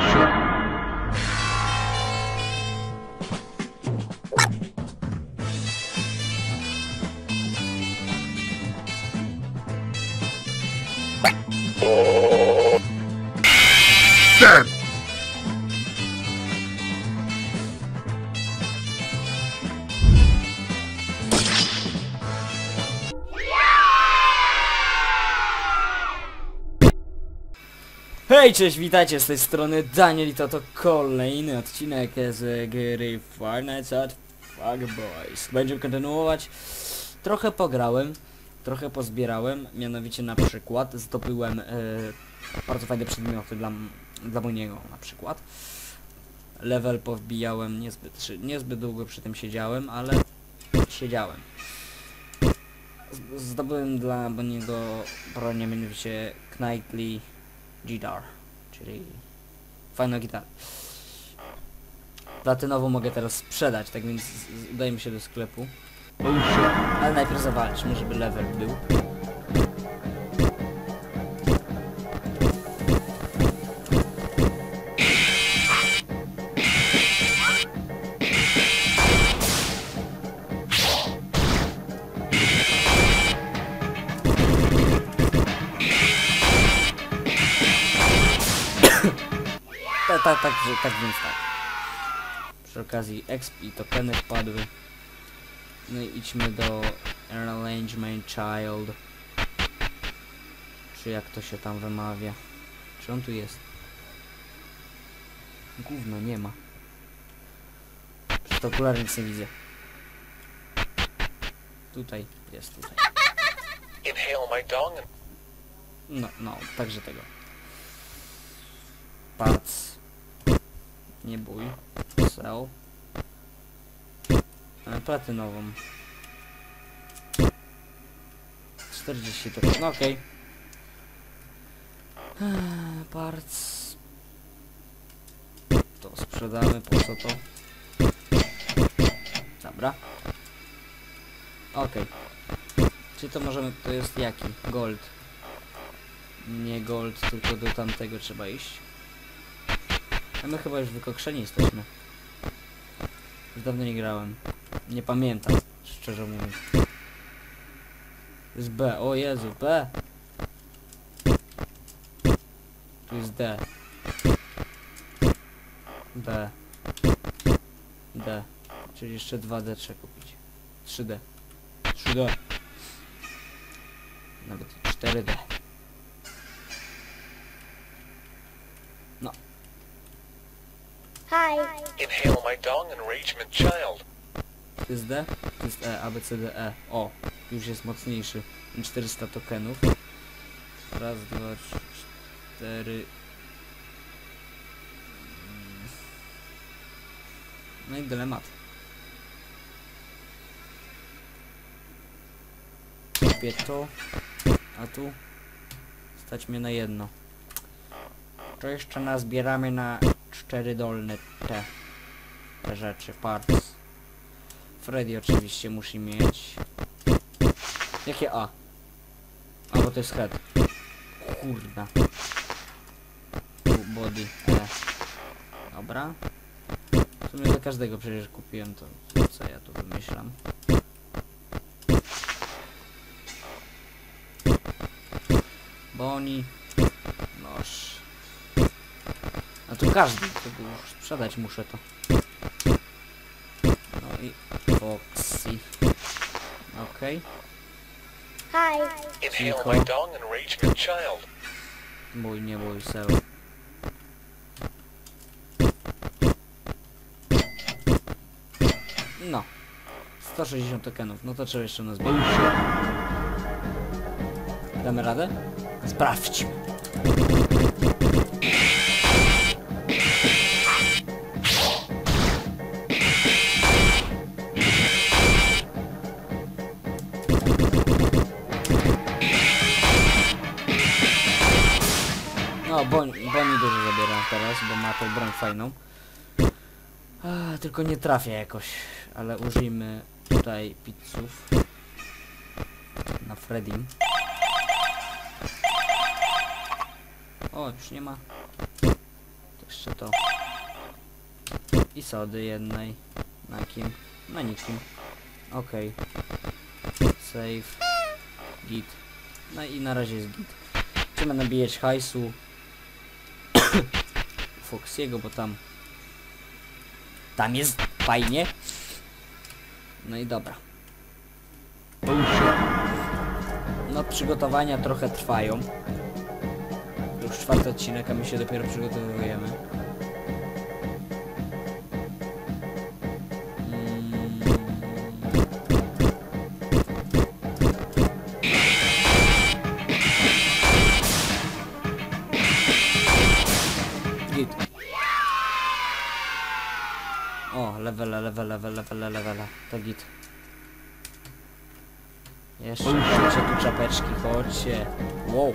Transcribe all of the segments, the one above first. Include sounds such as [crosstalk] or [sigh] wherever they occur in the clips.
show. Hej, cześć, witajcie z tej strony Daniel i to to kolejny odcinek z gry Nights at Fuck Boys. Będziemy kontynuować. Trochę pograłem, trochę pozbierałem, mianowicie na przykład zdobyłem e, bardzo fajne przedmioty dla, dla Moniego na przykład. Level powbijałem niezbyt, niezbyt długo przy tym siedziałem, ale siedziałem. Z- Zdobyłem dla Boniego broń, mianowicie Knightly Gidar, czyli fajna gitara. Platynową mogę teraz sprzedać, tak więc udajemy się do sklepu. Ale najpierw zawalczmy, żeby level był. Tak, tak, więc tak. Przy okazji exp i tokeny wpadły. No i idźmy do Arrangement Child. Czy jak to się tam wymawia? Czy on tu jest? Gówno, nie ma. Przez te okulary nic nie widzę. Tutaj, jest tutaj. No, no, także tego. Parts. Nie bój. Sell. Platynową. 40 to... No okej. Eee, Parts. To sprzedamy, po co to? Dobra. Okej. Czy to możemy... To jest jaki? Gold. Nie gold, tylko do tamtego trzeba iść. A my chyba już wykokszeni jesteśmy. Już dawno nie grałem. Nie pamiętam, szczerze mówiąc. To jest B. O Jezu, B. Tu jest D. D. D. Czyli jeszcze 2D trzeba kupić. 3D. 3D. Nawet 4D. Hi. inhale my dong enragement child. To jest D? To jest E, A, B, C, D, E. O, już jest mocniejszy. 400 tokenów. Raz, dwa, trzy, cztery. Mm. No i dylemat. Kupię to, a tu stać mnie na jedno. To jeszcze nazbieramy na cztery dolne te, te rzeczy, parts. Freddy oczywiście musi mieć. Jakie A? A, bo to jest head. Kurna. Tu body E. Dobra. W sumie do każdego przecież kupiłem to. Co ja tu wymyślam? Boni. Noż. A tu każdy, to już sprzedać muszę to. No i Foxy. Okej. Hi. Inhale Cicho. my dong enragement child. Bój, nie bój, sell. No. 160 tokenów, no to trzeba jeszcze nazbierać. Damy radę? Sprawdźmy. Boni, dużo zabiera teraz, bo ma tą broń fajną. A, tylko nie trafia jakoś, ale użyjmy tutaj pizzów. Na Freddym. O, już nie ma. Jeszcze to. I sody jednej. Na kim? Na nikim. Okej. Save. Git. No i na razie jest git. Chcemy nabijać hajsu. Foxiego, bo tam... Tam jest fajnie. No i dobra. No przygotowania trochę trwają. Już czwarty odcinek, a my się dopiero przygotowujemy. Levela, levela, levela. To git. Jeszcze, chodźcie tu czapeczki, chodźcie. Wow.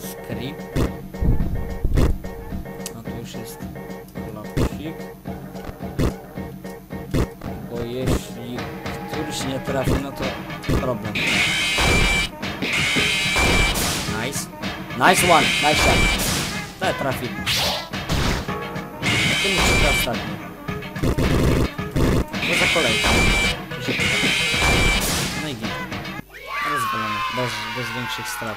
Scream. No tu już jest klapsik. Bo jeśli któryś nie trafi, no to problem. Nice. Nice one, nice shot. Te trafi. Ostatni. To za kolejkę. Tu się pytam. No i git. Rozwalony. Bez, bez większych strat.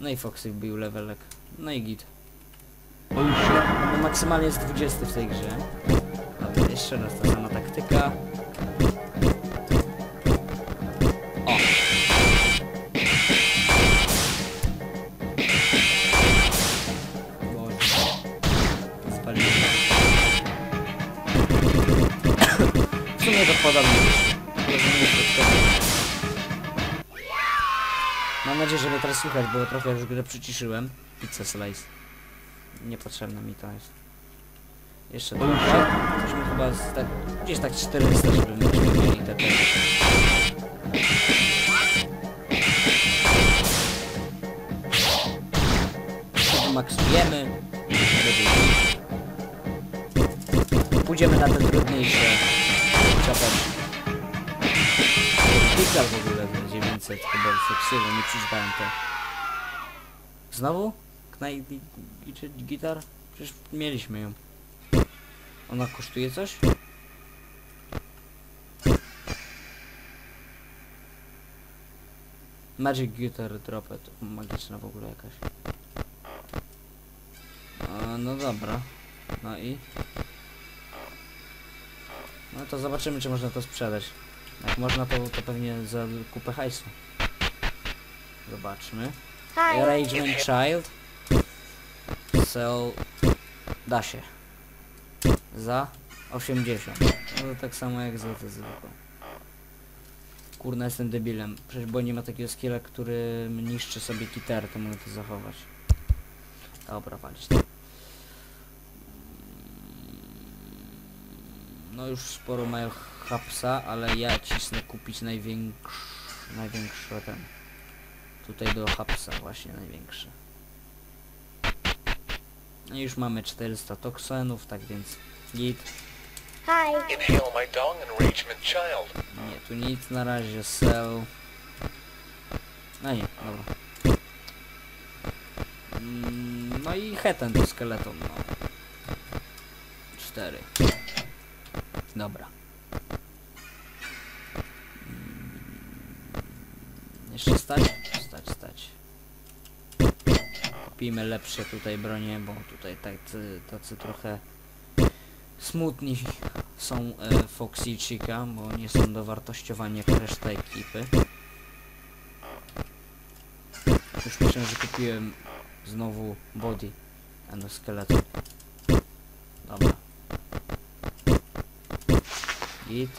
No i Foxy wbił levelek. No i git. No maksymalnie jest 20 w tej grze. Jeszcze raz ta sama taktyka. W sumie to podobnie. Mam nadzieję, że mnie teraz słychać, bo trochę już grę przyciszyłem. Pizza slice. Niepotrzebne mi to jest. Jeszcze trochę. Musimy chyba z tak, gdzieś tak 400, żeby mieli te. Maksujemy. Pójdziemy na te trudniejsze czapeczki. Pixel w ogóle za 900 chyba Foxy'ego, nie przeczytałem to. Znowu? Knaj gitar? Przecież mieliśmy ją. Ona kosztuje coś? Magic Guitar Dropet. Magiczna w ogóle jakaś. A, no dobra. No i? No to zobaczymy czy można to sprzedać. Jak można to, to pewnie za kupę hajsu. Zobaczmy. Arrangement Child. Sell... Da się. Za 80. No to tak samo jak za te zwykłe. Kurna jestem debilem. Przecież bo nie ma takiego skilla, który niszczy sobie gitarę, to mogę to zachować. Dobra, walić No już sporo mają hapsa, ale ja cisnę kupić największy, największy ten. Tutaj do hapsa właśnie największy. No i już mamy 400 toksenów, tak więc git. Hi. Inhale my dong enragement child. Nie, tu nic na razie, sell. No nie, dobra. Mm, No i heten do skeleton, no. Cztery. Dobra. Mm, Jeszcze stać? Stać, stać. Kupimy lepsze tutaj bronie, bo tutaj tacy, tacy trochę smutni są e, Foxy i Chica, bo nie są dowartościowani jak reszta ekipy. Już myślę, że kupiłem znowu body, a no skeleton. Dobra. Git.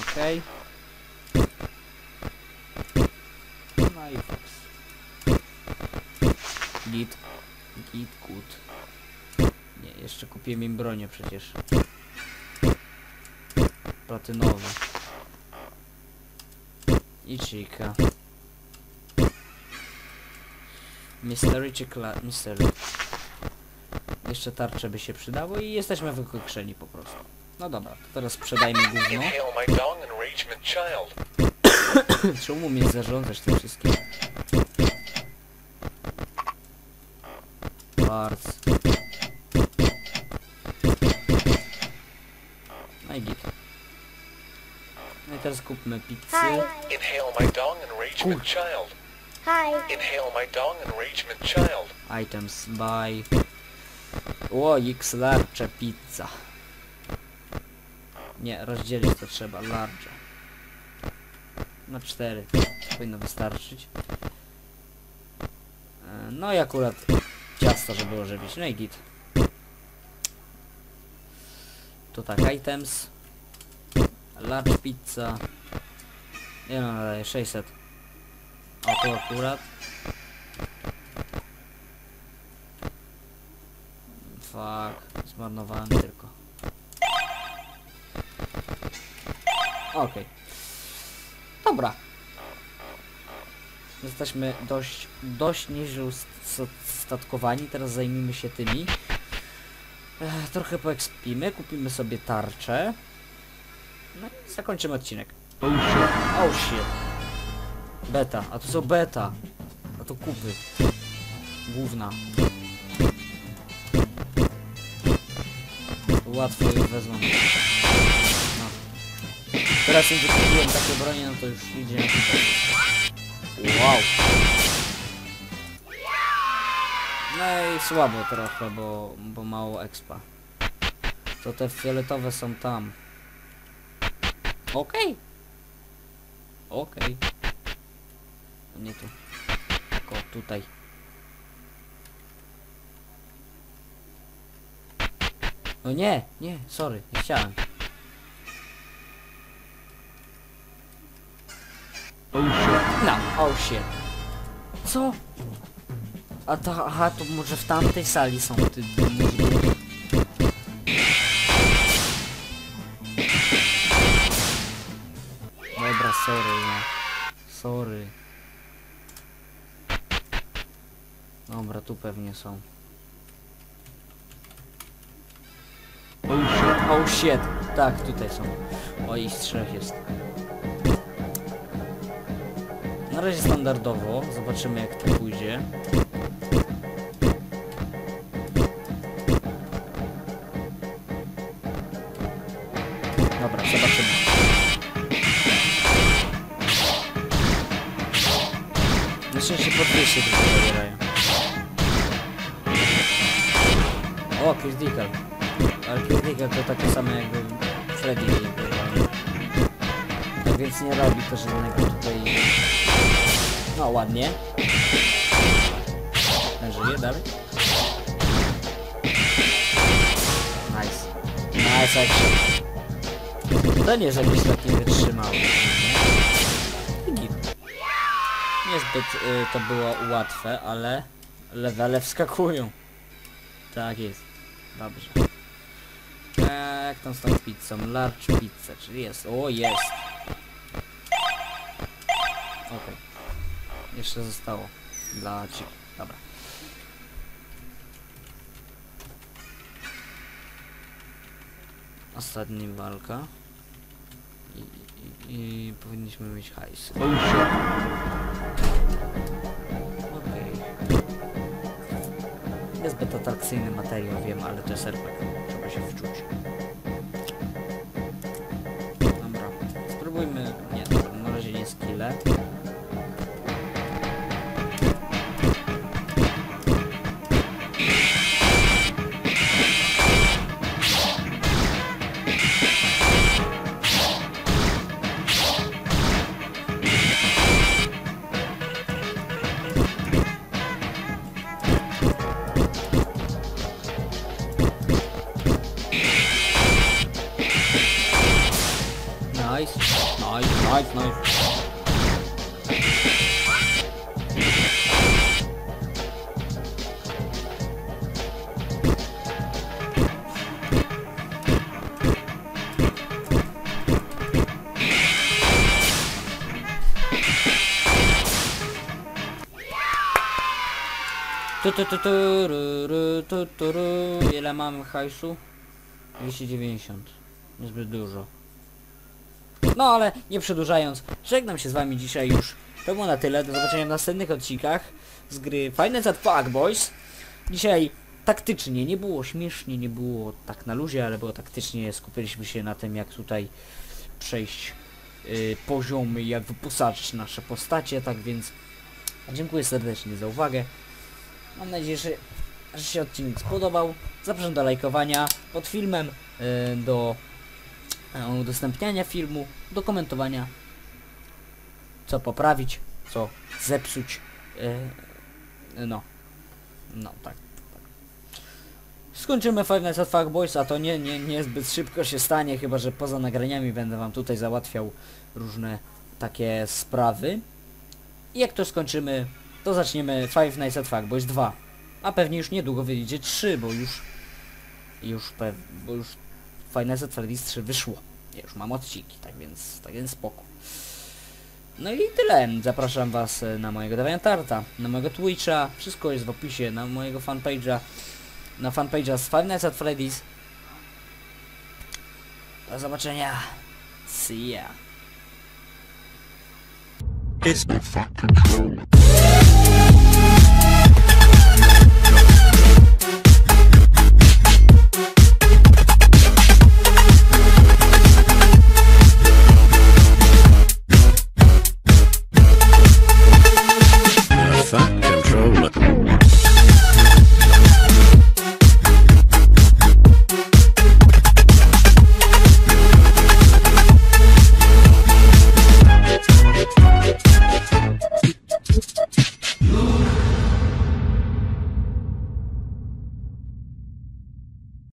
Okej. No i Fox. Git. Git, good. Nie, jeszcze kupiłem im bronię przecież. Platynowe. I Chica. Mystery czy. Mystery. Jeszcze tarcze by się przydało i jesteśmy wykokszeni po prostu. No dobra, to teraz sprzedajmy gówno. Child. [coughs] Czemu mnie zarządzasz tym wszystkim? Bardzo. No i git. No i teraz kupmy pizzę. Inhale my dong enragement child. Hi. Inhale my dong enragement child. Items buy. O, X large pizza. Nie, rozdzielić to trzeba, large. Na cztery. Powinno wystarczyć. E, No i akurat ciasto, żeby ożywić. No i git. To tak, items. Large pizza. No, daje 600. O, to akurat. Fuck, zmarnowałem tylko. Okej. Dobra. Jesteśmy dość, dość nieźle statkowani, teraz zajmijmy się tymi. Ech, trochę poekspimy, kupimy sobie tarczę. No i zakończymy odcinek. Oh shit. Beta, a to są beta. A to kupy. Główna. Łatwo je wezmą. No. Teraz im wykupiłem takie bronie, no to już idzie na tutaj. Wow. No i słabo trochę, bo, bo mało expa. To te fioletowe są tam. Okej. Okej. No Nie tu. Tylko tutaj. No nie, nie, sorry, nie chciałem. No, oh shit. Co? A to, aha, to może w tamtej sali są ty... Dobra, sorry, no. Sorry. Dobra, tu pewnie są. Oh shit. Tak, tutaj są. O, ich trzech jest. Na razie standardowo. Zobaczymy jak to pójdzie. Dobra, zobaczymy. Na szczęście po dwie się tylko zabierają. O, Critical. Ale Critical to takie same jakby Freddy. Tak więc nie robi to żadnego tutaj... No ładnie. Żyje dalej. Nice. Nice action. To nie jest jakiś taki wytrzymały. Niezbyt y, to było łatwe, ale levele wskakują. Tak jest. Dobrze. Jak tam z tą pizzą? Large pizza, czyli jest. O, jest. Okej. Jeszcze zostało. Dla ci. Dobra. Ostatnia walka. I, i, i powinniśmy mieć hajs. Okej. Niezbyt atrakcyjny materiał, wiem, ale to jest RPG. Trzeba się wczuć. Nice, nice. Tu, tu, tu, tu, ru, tu, tu, ru. Ile hajsu? 290. Niezbyt dużo. No ale nie przedłużając, żegnam się z wami dzisiaj już. To było na tyle, do zobaczenia w następnych odcinkach z gry Final Cut Fuck Boys. Dzisiaj taktycznie, nie było śmiesznie, nie było tak na luzie, ale było taktycznie, skupiliśmy się na tym jak tutaj przejść y, poziomy, jak wyposażyć nasze postacie, tak więc dziękuję serdecznie za uwagę. Mam nadzieję, że, że się odcinek spodobał. Zapraszam do lajkowania pod filmem, y, do udostępniania filmu, do komentowania, co poprawić, co zepsuć. y, no, no tak. tak. Skończymy Five Nights at Fuck Boys, a to nie, nie, nie zbyt szybko się stanie, chyba że poza nagraniami będę wam tutaj załatwiał różne takie sprawy. I jak to skończymy, to zaczniemy Five Nights at Fuck Boys 2. A pewnie już niedługo wyjdzie 3, bo już już pew, bo już At Freddy's 3 wyszło. Ja już mam odcinki, tak więc, tak więc spoko. No i tyle. Zapraszam was e, na mojego Deviantarta, na mojego Twitcha, wszystko jest w opisie, na mojego fanpage'a, na fanpage'a z Five at Freddy's. Do zobaczenia. See ya. It's fucking.